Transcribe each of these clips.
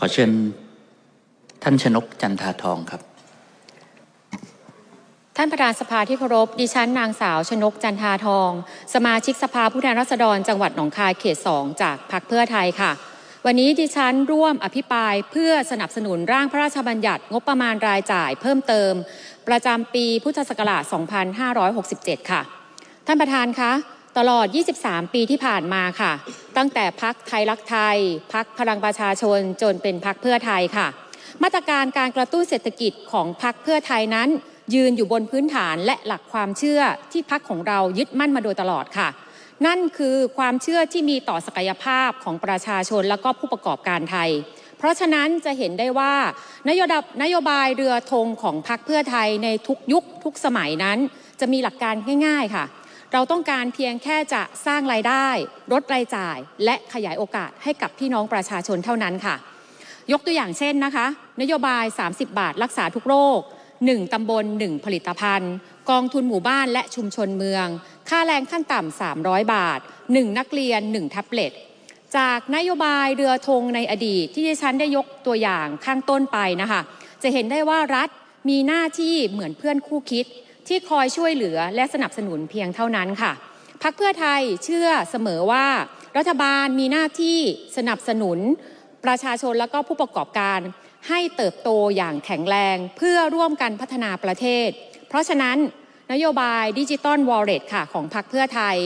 ขอเชิญท่านชนกจันทาทองครับ ท่านประธานสภาที่เคารพดิฉันนางสาวชนกจันทาทอง สมาชิกสภาผู้แทนราษฎรจังหวัดหนองคายเขต2จากพรรคเพื่อไทยค่ะ วันนี้ดิฉันร่วมอภิปรายเพื่อสนับสนุนร่างพระราชบัญญัติงบประมาณรายจ่ายเพิ่มเติม ประจำปีพุทธศักราช 2567 ค่ะ ท่านประธานคะตลอด 23 ปีที่ผ่านมาค่ะ ตั้งแต่พักไทยรักไทย พักพลังประชาชนจนเป็นพักเพื่อไทยค่ะ มาตรการการกระตุ้นเศรษฐกิจของพักเพื่อไทยนั้น ยืนอยู่บนพื้นฐานและหลักความเชื่อที่พักของเรายึดมั่นมาโดยตลอดค่ะ นั่นคือความเชื่อที่มีต่อศักยภาพของประชาชนและก็ผู้ประกอบการไทย เพราะฉะนั้นจะเห็นได้ว่านโยบายนโยบายเรือธงของพรรคเพื่อไทยในทุกยุคทุกสมัยนั้น จะมีหลักการง่าย ๆ ค่ะ เราต้องการเพียงแค่จะสร้างรายได้ลดรายจ่าย และขยายโอกาสให้กับพี่น้องประชาชนเท่านั้นค่ะ ยกตัวอย่างเช่นนะคะ นโยบาย 30 บาทรักษาทุกโรค 1 ตำบล 1 ผลิตภัณฑ์ กองทุนหมู่บ้านและชุมชนเมือง ค่าแรงขั้นต่ำ 300 บาท 1 นักเรียน 1 แท็บเล็ตจากนโยบายเรือธงในอดีตที่ดิฉันได้ยกตัวอย่างข้างต้นไปนะคะ จะเห็นได้ว่ารัฐมีหน้าที่เหมือนเพื่อนคู่คิด ที่คอยช่วยเหลือและสนับสนุนเพียงเท่านั้นค่ะพักเพื่อไทยเชื่อเสมอว่า รัฐบาลมีหน้าที่สนับสนุน ประชาชนและก็ผู้ประกอบการ ให้เติบโตอย่างแข็งแรง เพื่อร่วมกันพัฒนาประเทศ เพราะฉะนั้นนโยบายดิจิตอลวอลเล็ตค่ะของพรรคเพื่อไทย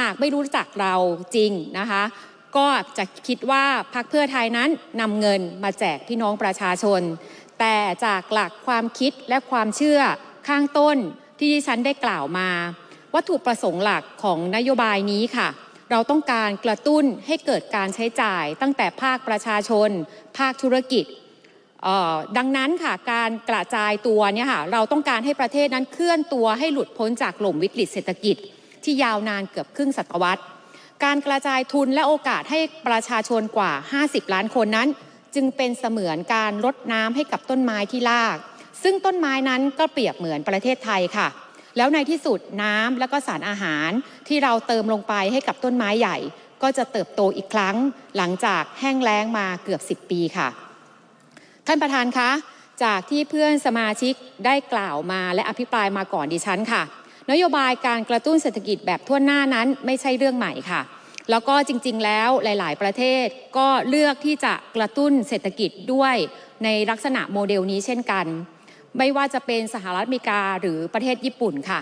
หากไม่รู้จักเราจริงนะคะ ก็จะคิดว่าพรรคเพื่อไทยนั้นนำเงินมาแจกพี่น้องประชาชน แต่จากหลักความคิดและความเชื่อข้างต้น ที่ดิฉันได้กล่าวมา วัตถุประสงค์หลักของนโยบายนี้ค่ะ เราต้องการกระตุ้นให้เกิดการใช้จ่ายตั้งแต่ภาคประชาชน ภาคธุรกิจดังนั้นค่ะการกระจายตัวเนี่ยค่ะเราต้องการให้ประเทศนั้นเคลื่อนตัวให้หลุดพ้นจากหล่มวิกฤตเศรษฐกิจ ที่ยาวนานเกือบครึ่งศตวรรษ การกระจายทุนและโอกาสให้ประชาชนกว่า 50 ล้านคนนั้น จึงเป็นเสมือนการลดน้ำให้กับต้นไม้ที่ราก ซึ่งต้นไม้นั้นก็เปรียบเหมือนประเทศไทยค่ะ แล้วในที่สุดน้ำและก็สารอาหารที่เราเติมลงไปให้กับต้นไม้ใหญ่ ก็จะเติบโตอีกครั้ง หลังจากแห้งแล้งมาเกือบ 10 ปีค่ะ ท่านประธานคะจากที่เพื่อนสมาชิกได้กล่าวมาและอภิปรายมาก่อนดิฉันค่ะ นโยบายการกระตุ้นเศรษฐกิจแบบทั่วหน้านั้นไม่ใช่เรื่องใหม่ค่ะ แล้วก็จริง ๆ แล้วหลาย ๆ ประเทศก็เลือกที่จะกระตุ้นเศรษฐกิจด้วยในลักษณะโมเดลนี้เช่นกัน ไม่ว่าจะเป็นสหรัฐอเมริกาหรือประเทศญี่ปุ่นค่ะ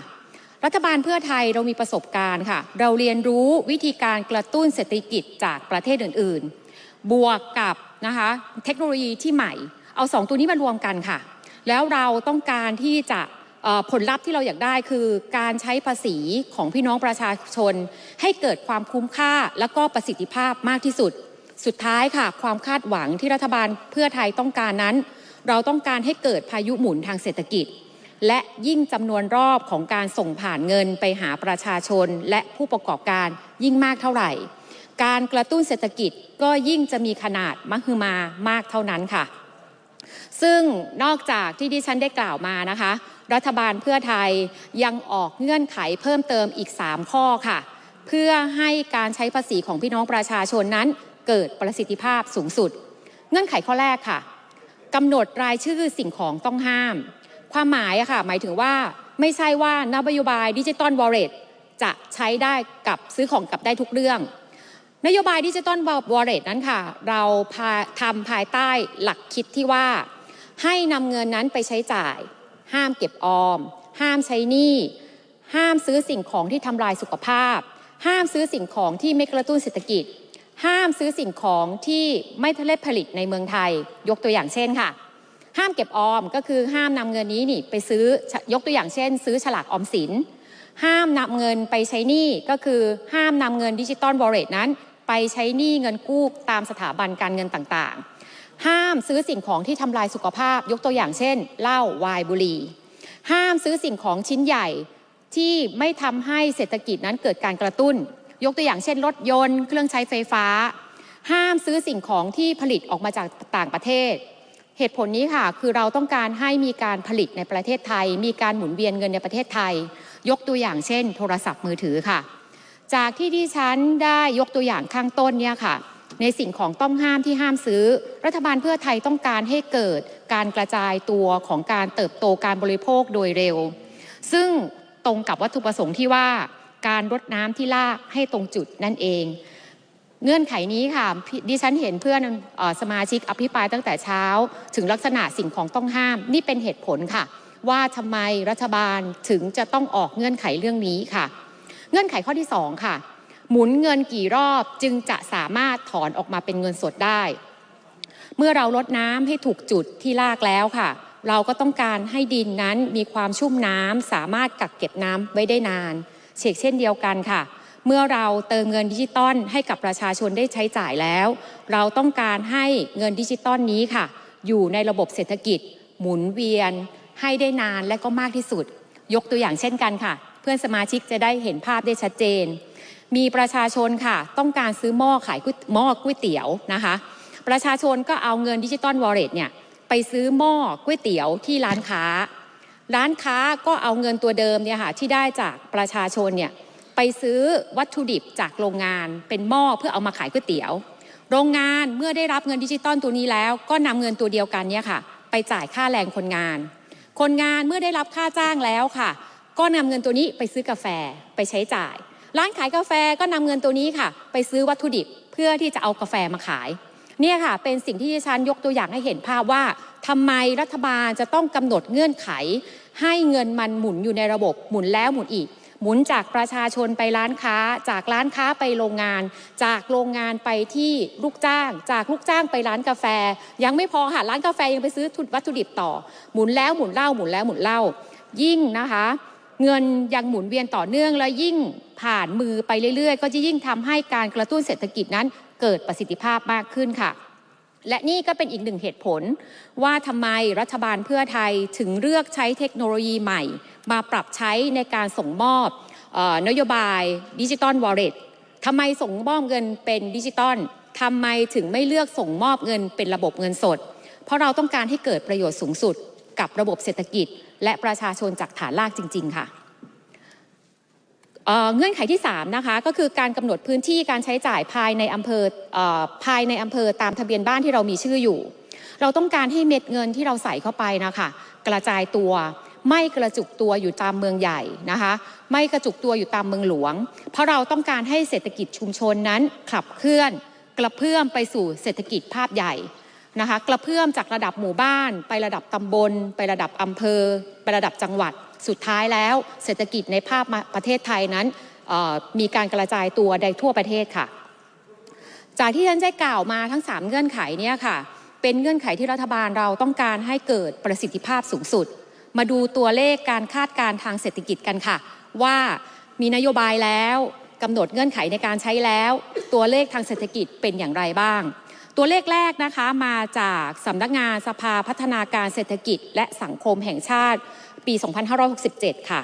รัฐบาลเพื่อไทยเรามีประสบการณ์ค่ะ เราเรียนรู้วิธีการกระตุ้นเศรษฐกิจจากประเทศอื่น ๆ บวกกับนะคะเทคโนโลยีที่ใหม่ เอาสองตัวนี้มารวมกันค่ะ แล้วเราต้องการที่จะผลลัพธ์ที่เราอยากได้คือการใช้ภาษีของพี่น้องประชาชน ให้เกิดความคุ้มค่าและก็ประสิทธิภาพมากที่สุด สุดท้ายค่ะ ความคาดหวังที่รัฐบาลเพื่อไทยต้องการนั้น เราต้องการให้เกิดพายุหมุนทางเศรษฐกิจ และยิ่งจำนวนรอบของการส่งผ่านเงินไปหาประชาชนและผู้ประกอบการยิ่งมากเท่าไหร่ การกระตุ้นเศรษฐกิจก็ยิ่งจะมีขนาดมหึมามากเท่านั้นค่ะ ซึ่งนอกจากที่ดิฉันได้กล่าวมานะคะ รัฐบาลเพื่อไทยยังออกเงื่อนไขเพิ่มเติมอีก 3 ข้อค่ะ เพื่อให้การใช้ภาษีของพี่น้องประชาชนนั้นเกิดประสิทธิภาพสูงสุด เงื่อนไขข้อแรกค่ะ กำหนดรายชื่อสิ่งของต้องห้าม ความหมายอะค่ะหมายถึงว่าไม่ใช่ว่านโยบายดิจิตอลวอลเล็ตจะใช้ได้กับซื้อของกับได้ทุกเรื่อง นโยบายดิจิตอลวอลเล็ตนั้นค่ะ เราาทำภายใต้หลักคิดที่ว่า ให้นำเงินนั้นไปใช้จ่าย ห้ามเก็บออม ห้ามใช้หนี้ห้ามซื้อสิ่งของที่ทำลายสุขภาพ ห้ามซื้อสิ่งของที่ไม่กระตุ้นเศรษฐกิจ ห้ามซื้อสิ่งของที่ไม่ทะเลผลิตในเมืองไทย ยกตัวอย่างเช่นค่ะ ห้ามเก็บออมก็คือห้ามนำเงินนี้นี่ไปซื้อยกตัวอย่างเช่น ซื้อฉลากออมสิน ห้ามนำเงินไปใช้หนี้ก็คือห้ามนำเงินดิจิตอลวอลเล็ตนั้น ไปใช้หนี้เงินกู้ตามสถาบันการเงินต่างๆ ห้ามซื้อสิ่งของที่ทำลายสุขภาพ ยกตัวอย่างเช่นเหล้าไวน์บุหรี่ ห้ามซื้อสิ่งของชิ้นใหญ่ที่ไม่ทำให้เศรษฐกิจนั้นเกิดการกระตุ้น ยกตัวอย่างเช่น รถยนต์ เครื่องใช้ไฟฟ้า ห้ามซื้อสิ่งของที่ผลิตออกมาจากต่างประเทศ เหตุผลนี้ค่ะคือเราต้องการให้มีการผลิตในประเทศไทย มีการหมุนเวียนเงินในประเทศไทย ยกตัวอย่างเช่น โทรศัพท์มือถือค่ะ จากที่ดิฉันได้ยกตัวอย่างข้างต้นเนี่ยค่ะในสิ่งของต้องห้ามที่ห้ามซื้อ รัฐบาลเพื่อไทยต้องการให้เกิดการกระจายตัวของการเติบโตการบริโภคโดยเร็ว ซึ่งตรงกับวัตถุประสงค์ที่ว่า การรดน้ำที่ลากให้ตรงจุดนั่นเอง เงื่อนไขนี้ค่ะดิฉันเห็นเพื่อนออสมาชิกอภิปรายตั้งแต่เช้า ถึงลักษณะสิ่งของต้องห้าม นี่เป็นเหตุผลค่ะ ว่าทำไมรัฐบาลถึงจะต้องออกเงื่อนไขเรื่องนี้ค่ะ เงื่อนไขข้อที่สองค่ะ หมุนเงินกี่รอบจึงจะสามารถถอนออกมาเป็นเงินสดได้ เมื่อเราลดน้ำให้ถูกจุดที่ลากแล้วค่ะเราก็ต้องการให้ดินนั้นมีความชุ่มน้ำสามารถกักเก็บน้ำไว้ได้นาน เชกเช่นเดียวกันค่ะ เมื่อเราเติมเงินดิจิตอลให้กับประชาชนได้ใช้จ่ายแล้ว เราต้องการให้เงินดิจิตอลนี้ค่ะ อยู่ในระบบเศรษฐกิจ หมุนเวียน ให้ได้นานและก็มากที่สุด ยกตัวอย่างเช่นกันค่ะ เพื่อนสมาชิกจะได้เห็นภาพได้ชัดเจน มีประชาชนค่ะ ต้องการซื้อหม้อขายก๋วยหม้อก๋วยเตี๋ยวนะคะ ประชาชนก็เอาเงินดิจิตอลวอลเล็ตเนี่ยไปซื้อหม้อก๋วยเตี๋ยวที่ร้านค้า ร้านค้าก็เอาเงินตัวเดิมเนี่ยค่ะที่ได้จากประชาชนเนี่ยไปซื้อวัตถุดิบจากโรงงาน เป็นหม้อเพื่อเอามาขายก๋วยเตี๋ยว โรงงานเมื่อได้รับเงินดิจิตอลตัวนี้แล้ว ก็นำเงินตัวเดียวกันเนี่ยค่ะ ไปจ่ายค่าแรงคนงาน คนงานเมื่อได้รับค่าจ้างแล้วค่ะ ก็นำเงินตัวนี้ไปซื้อกาแฟไปใช้จ่าย ร้านขายกาแฟก็นำเงินตัวนี้ค่ะ ไปซื้อวัตถุดิบเพื่อที่จะเอากาแฟมาขาย เนี่ยค่ะเป็นสิ่งที่ดิฉันยกตัวอย่างให้เห็นภาพว่าทำไมรัฐบาลจะต้องกำหนดเงื่อนไข ให้เงินมันหมุนอยู่ในระบบหมุนแล้วหมุนอีก หมุนจากประชาชนไปร้านค้า จากร้านค้าไปโรงงาน จากโรงงานไปที่ลูกจ้าง จากลูกจ้างไปร้านกาแฟ ยังไม่พอค่ะร้านกาแฟยังไปซื้อวัตถุดิบต่อ หมุนแล้วหมุนเล่าหมุนแล้วหมุนเล่า ยิ่งนะคะเงินยังหมุนเวียนต่อเนื่องและยิ่งผ่านมือไปเรื่อยๆ ก็จะยิ่งทำให้การกระตุ้นเศรษฐกิจนั้น เกิดประสิทธิภาพมากขึ้นค่ะ และนี่ก็เป็นอีกหนึ่งเหตุผล ว่าทำไมรัฐบาลเพื่อไทยถึงเลือกใช้เทคโนโลยีใหม่ มาปรับใช้ในการส่งมอบออนโยบายดิจิตอลวอลเล็ตทำไมส่งมอบเงินเป็นดิจิตอลทำไมถึงไม่เลือกส่งมอบเงินเป็นระบบเงินสด เพราะเราต้องการให้เกิดประโยชน์สูงสุดกับระบบเศรษฐกิจ และประชาชนจากฐานรากจริง ๆ ค่ะ เงื่อนไขที่3นะคะก็คือการกำหนดพื้นที่การใช้จ่ายภายในอำเภอออภายในอำเภอตามทะเบียนบ้านที่เรามีชื่ออยู่ เราต้องการให้เม็ดเงินที่เราใส่เข้าไปนะคะกระจายตัวไม่กระจุกตัวอยู่ตามเมืองใหญ่นะคะ ไม่กระจุกตัวอยู่ตามเมืองหลวง เพราะเราต้องการให้เศรษฐกิจชุมชนนั้นขับเคลื่อนกระเพื่อมไปสู่เศรษฐกิจภาพใหญ่นะคะกระเพื่อมจากระดับหมู่บ้าน ไประดับตำบล ไประดับอำเภอ ไประดับจังหวัด สุดท้ายแล้วเศรษฐกิจในภาพประเทศไทยนั้นมีการกระจายตัวในทั่วประเทศค่ะ จากที่ฉันได้กล่าวมาทั้ง 3 เงื่อนไขเนี่ยค่ะ เป็นเงื่อนไขที่รัฐบาลเราต้องการให้เกิดประสิทธิภาพสูงสุด มาดูตัวเลขการคาดการทางเศรษฐกิจกันค่ะ ว่ามีนโยบายแล้วกำหนดเงื่อนไขในการใช้แล้ว ตัวเลขทางเศรษฐกิจเป็นอย่างไรบ้าง ตัวเลขแรกนะคะมาจากสำนักงานสภาพัฒนาการเศรษฐกิจ และสังคมแห่งชาติปี 2567 ค่ะ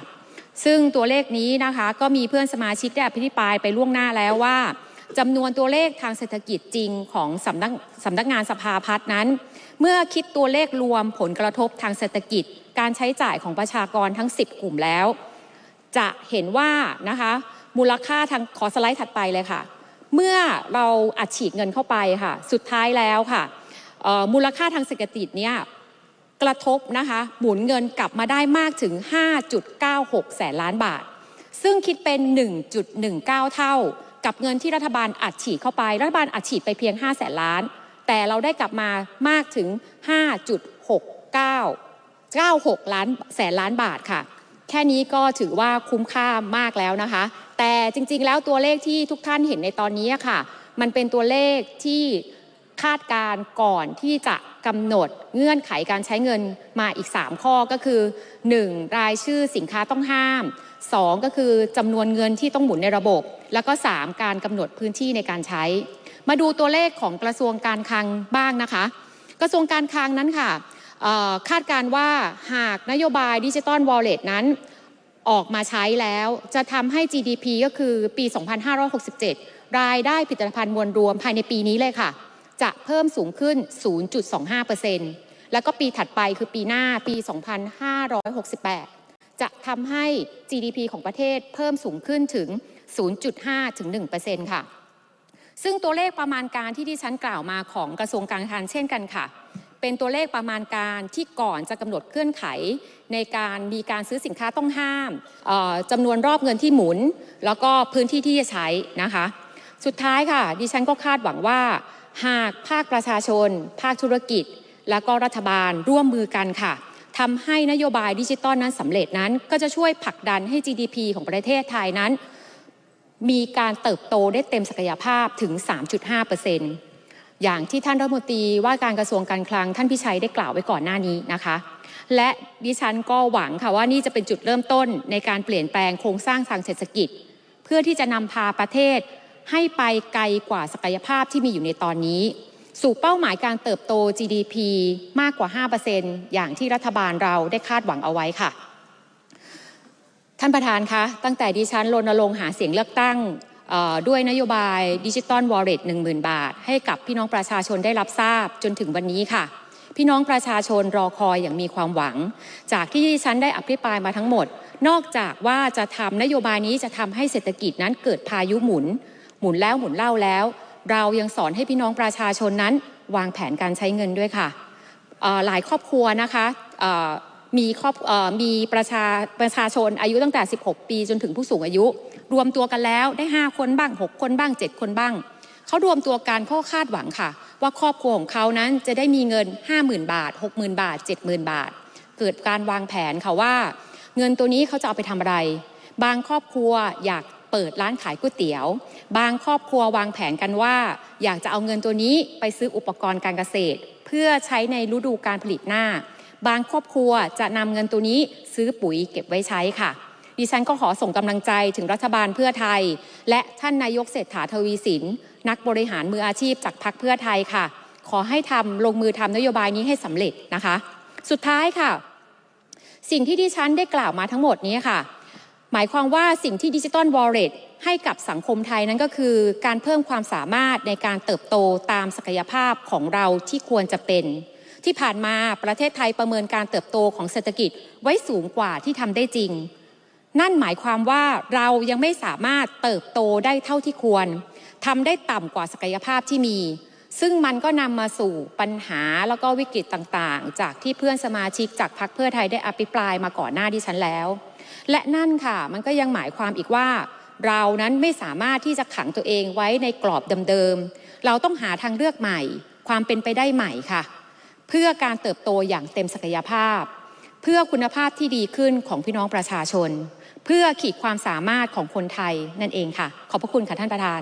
ซึ่งตัวเลขนี้นะคะก็มีเพื่อนสมาชิกได้อภิปรายไปล่วงหน้าแล้วว่าจำนวนตัวเลขทางเศรษฐกิจจริงของสำนักสำนักงานสภาพัฒน์นั้น เมื่อคิดตัวเลขรวมผลกระทบทางเศรษฐกิจ การใช้จ่ายของประชากรทั้ง 10 กลุ่มแล้ว จะเห็นว่านะคะมูลค่าทางขอสไลด์ถัดไปเลยค่ะ เมื่อเราอัดฉีดเงินเข้าไปค่ะ สุดท้ายแล้วค่ะมูลค่าทางเศรษฐกิจเนี่ยกระทบนะคะหมุนเงินกลับมาได้มากถึง 5.96 แสนล้านบาท ซึ่งคิดเป็น 1.19 เท่า กับเงินที่รัฐบาลอัดฉีดเข้าไป รัฐบาลอัดฉีดไปเพียง 5 แสนล้าน แต่เราได้กลับมามากถึง 5.69 96 ล้านแสนล้านบาทค่ะ แค่นี้ก็ถือว่าคุ้มค่ามากแล้วนะคะ แต่จริงๆ แล้วตัวเลขที่ทุกท่านเห็นในตอนนี้ค่ะ มันเป็นตัวเลขที่คาดการณ์ก่อนที่จะกำหนดเงื่อนไขการใช้เงินมาอีก 3 ข้อก็คือ 1. รายชื่อสินค้าต้องห้าม 2. ก็คือจำนวนเงินที่ต้องหมุนในระบบ แล้วก็ 3. การกำหนดพื้นที่ในการใช้ มาดูตัวเลขของกระทรวงการคลังบ้างนะคะ กระทรวงการคลังนั้นค่ะคาดการณ์ว่าหากนโยบายดิจิตอลวอลเล็ตนั้น ออกมาใช้แล้วจะทำให้ GDP ก็คือปี 2567 รายได้ผลิตภัณฑ์มวลรวมภายในปีนี้เลยค่ะ จะเพิ่มสูงขึ้น 0.25%แล้วก็ปีถัดไปคือปีหน้าปี 2568 จะทำให้ GDP ของประเทศเพิ่มสูงขึ้นถึง 0.5 ถึง 1%ค่ะ ซึ่งตัวเลขประมาณการที่ที่ฉันกล่าวมาของกระทรวงการคลังเช่นกันค่ะ เป็นตัวเลขประมาณการที่ก่อนจะกำหนดเงื่อนไข ในการมีการซื้อสินค้าต้องห้ามเอ่อจำนวนรอบเงินที่หมุน แล้วก็พื้นที่ที่จะใช้นะคะ สุดท้ายค่ะ ดิฉันก็คาดหวังว่า หากภาคประชาชน ภาคธุรกิจ และก็รัฐบาลร่วมมือกันค่ะทำให้นโยบายดิจิตอลนั้นสำเร็จนั้น ก็จะช่วยผลักดันให้ GDP ของประเทศไทยนั้น มีการเติบโตได้เต็มศักยภาพถึง 3.5%อ อย่างที่ท่านรัฐมนตรีว่าการกระทรวงการคลัง ท่านพิชัยได้กล่าวไว้ก่อนหน้านี้นะคะ และดิฉันก็หวังค่ะว่านี่จะเป็นจุดเริ่มต้นในการเปลี่ยนแปลงโครงสร้างทางเศรษฐกิจ เพื่อที่จะนำพาประเทศให้ไปไกลกว่าศักยภาพที่มีอยู่ในตอนนี้ สู่เป้าหมายการเติบโต GDP มากกว่า 5%อย่างที่รัฐบาลเราได้คาดหวังเอาไว้ค่ะ ท่านประธานคะ ตั้งแต่ดิฉันรณรงค์หาเสียงเลือกตั้ง ด้วยนโยบายดิจิตอลวอลเล็ต10,000บาท ให้กับพี่น้องประชาชนได้รับทราบจนถึงวันนี้ค่ะ พี่น้องประชาชนรอคอยอย่างมีความหวัง จากที่ดิฉันได้อภิปรายมาทั้งหมด นอกจากว่าจะทำนโยบายนี้จะทำให้เศรษฐกิจนั้นเกิดพายุหมุน หมุนแล้วหมุนเล่าแล้ว เรายังสอนให้พี่น้องประชาชนนั้น วางแผนการใช้เงินด้วยค่ะหลายครอบครัวนะคะ มีครอบมีประชาประชาชนอายุตั้งแต่ 16 ปีจนถึงผู้สูงอายุ รวมตัวกันแล้วได้ 5 คนบ้าง 6 คนบ้าง 7 คนบ้างเขารวมตัวกันเขาคาดหวังค่ะ ว่าครอบครัวของเขานั้นจะได้มีเงิน 50,000 บาท 60,000 บาท 70,000 บาท เกิดการวางแผนค่ะว่า เงินตัวนี้เขาจะเอาไปทำอะไร บางครอบครัวอยากเปิดร้านขายก๋วยเตี๋ยว บางครอบครัววางแผนกันว่า อยากจะเอาเงินตัวนี้ไปซื้ออุปกรณ์การเกษตร เพื่อใช้ในฤดูการผลิตหน้า บางครอบครัวจะนำเงินตัวนี้ซื้อปุ๋ยเก็บไว้ใช้ค่ะ ดิฉันก็ขอส่งกำลังใจถึงรัฐบาลเพื่อไทย และท่านนายกเศรษฐาทวีสิน นักบริหารมืออาชีพจากพรรคเพื่อไทยค่ะ ขอให้ทำลงมือทำนโยบายนี้ให้สำเร็จนะคะ สุดท้ายค่ะ สิ่งที่ดิฉันได้กล่าวมาทั้งหมดนี้ค่ะ หมายความว่าสิ่งที่ดิจิ t a ลวอลเล็ตให้กับสังคมไทยนั้นก็คือ การเพิ่มความสามารถในการเติบโตตามศักยภาพของเราที่ควรจะเป็น ที่ผ่านมาประเทศไทยประเมินการเติบโตของเศรษฐกิจไว้สูงกว่าที่ทำได้จริง นั่นหมายความว่าเรายังไม่สามารถเติบโตได้เท่าที่ควรทำได้ต่ำกว่าศักยภาพที่มี ซึ่งมันก็นำมาสู่ปัญหาแล้วก็วิกฤตต่างๆ จากที่เพื่อนสมาชิกจากพรรคเพื่อไทยได้อภิปรายมาก่อนหน้าดิฉันแล้ว และนั่นค่ะมันก็ยังหมายความอีกว่า เรานั้นไม่สามารถที่จะขังตัวเองไว้ในกรอบเดิมๆเราต้องหาทางเลือกใหม่ ความเป็นไปได้ใหม่ค่ะ เพื่อการเติบโตอย่างเต็มศักยภาพ เพื่อคุณภาพที่ดีขึ้นของพี่น้องประชาชน เพื่อขีดความสามารถของคนไทยนั่นเองค่ะ ขอบพระคุณค่ะท่านประธาน